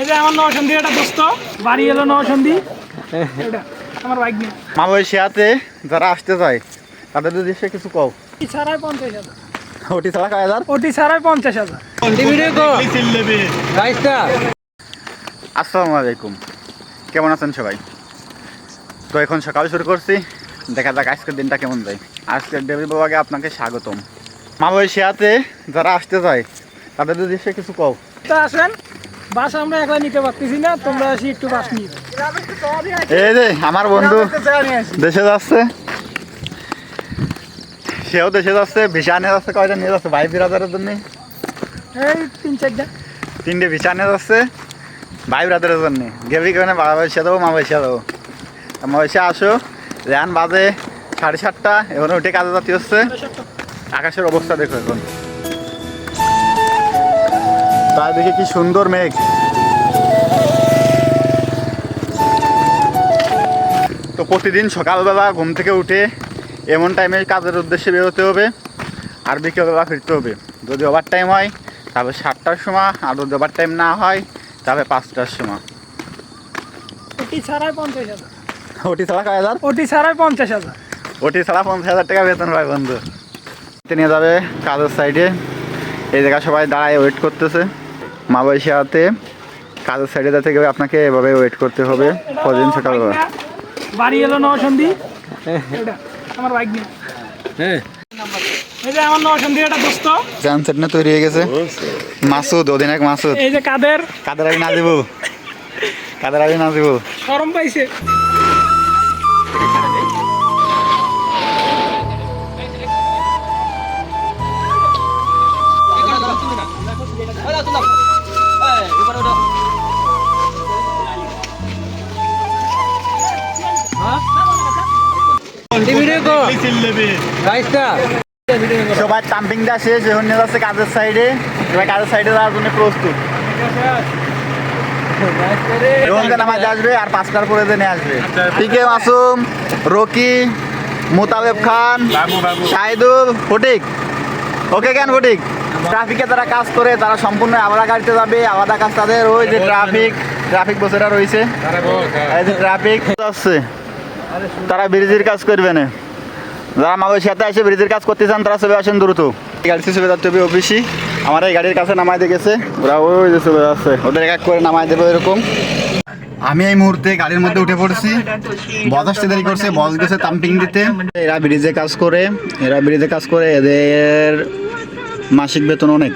এই যে আমার নবসন্ধি এটা দোস্ত বাড়ি এলো নবসন্ধি এটা আমার বাইক নিয়ে। মালয়েশিয়াতে যারা আসতে চায় তাদের উদ্দেশ্যে কিছু কও। ছাড়াই পঞ্চাশ হাজার। ওটি ছাড়া কয় হাজার? ওটি ছাড়াই পঞ্চাশ হাজার। আসসালামু আলাইকুম। কেমন আছেন সবাই? তো এখন সকাল শুরু করছি। দেখা যাক আজকের দিনটা কেমন যায়। আজকের ডেবি বাবাকে আপনাকে স্বাগতম। মালয়েশিয়াতে যারা আসতে চায় তাদের উদ্দেশ্যে কিছু কও। তো আসেন। বাস আমরা একলা নিতে পারতেছি না তোমরা আসি একটু বাস নিয়ে এই যে আমার বন্ধু দেশে যাচ্ছে। সেও দেশে যাচ্ছে ভিসা নিয়ে যাচ্ছে কয়টা নিয়ে যাচ্ছে? ভাই বিরাদারের জন্য? এই তিন চারটা। তিনটে ভিসা নিয়ে যাচ্ছে ভাই ব্রাদারের জন্য। গেবি কেন বাবা পয়সা দেবো মা পয়সা দেবো মা পয়সা আসো রেহান বাজে সাড়ে সাতটা এখন উঠে কাজে যাতে হচ্ছে। আকাশের অবস্থা দেখো এখন। তার দেখে কি সুন্দর মেঘ। প্রতিদিন সকালবেলা ঘুম থেকে উঠে এমন টাইমে কাজের উদ্দেশ্যে বেরোতে হবে আর বিকেলবেলা ফিরতে হবে। যদি ওভার টাইম হয় তাহলে সাতটার সময় আর যদি ওভার টাইম না হয় তাহলে পাঁচটার সময়। ওটি ছাড়াই পঞ্চাশ হাজার। ওটি ছাড়া কয় হাজার? ওটি ছাড়াই পঞ্চাশ হাজার। ওটি ছাড়া পঞ্চাশ হাজার টাকা বেতন পায় বন্ধু। নিয়ে যাবে কাজের সাইডে এই জায়গায় সবাই দাঁড়ায় ওয়েট করতেছে। মালয়েশিয়াতে কাজের সাইডে যাতে গেলে আপনাকে এভাবে ওয়েট করতে হবে। আমার সকালবেলা। বাড়ি এলো নবসন্ধি এটা আমার বাইক নিয়ে। এই যে আমার নবসন্ধি এটা দোস্ত। চ্যান না তৈরি হয়ে গেছে? মাসুদ অধিনায়ক মাসুদ। এই যে কাদের। কাদের আগে না কাদের আলী নাজিবু? শরম পাইছে। সবাই টাম্পিং দেওয়া শেষ এখন নিয়ে যাচ্ছে কাজের সাইডে এবার কাজের সাইডে যাওয়ার জন্য প্রস্তুত। নামাজ আসবে আর পাঁচটার পরে জেনে আসবে। P K Masum Rocky Motabeb Khan Shahidul Fatik. Okay কেন ফটিক? ট্রাফিকে যারা কাজ করে তারা সম্পূর্ণ আলাদা গাড়িতে যাবে আলাদা কাজ তাদের। ওই যে ট্রাফিক ট্রাফিক বসেরা রয়েছে। এই যে ট্রাফিক আসছে তারা ব্রিজের কাজ করবে না। যারা মালয়েশিয়াতে এসে ব্রিজের কাজ করতে চান, তারা চলে আসেন দ্রুত। গাড়ি চলে হবে আমার এই গাড়ির কাছে নামাই দিয়ে গেছে। ওরা ওই যে চলে যাচ্ছে। ওদের এক এক করে নামাই দেবে এরকম আমি এই মুহূর্তে গাড়ির মধ্যে উঠে পড়ছি। বস আসতে দেরি করছে, বস গেছে তাম্পিং দিতে। এরা ব্রিজে কাজ করে, এরা ব্রিজে কাজ করে, এদের মাসিক বেতন অনেক।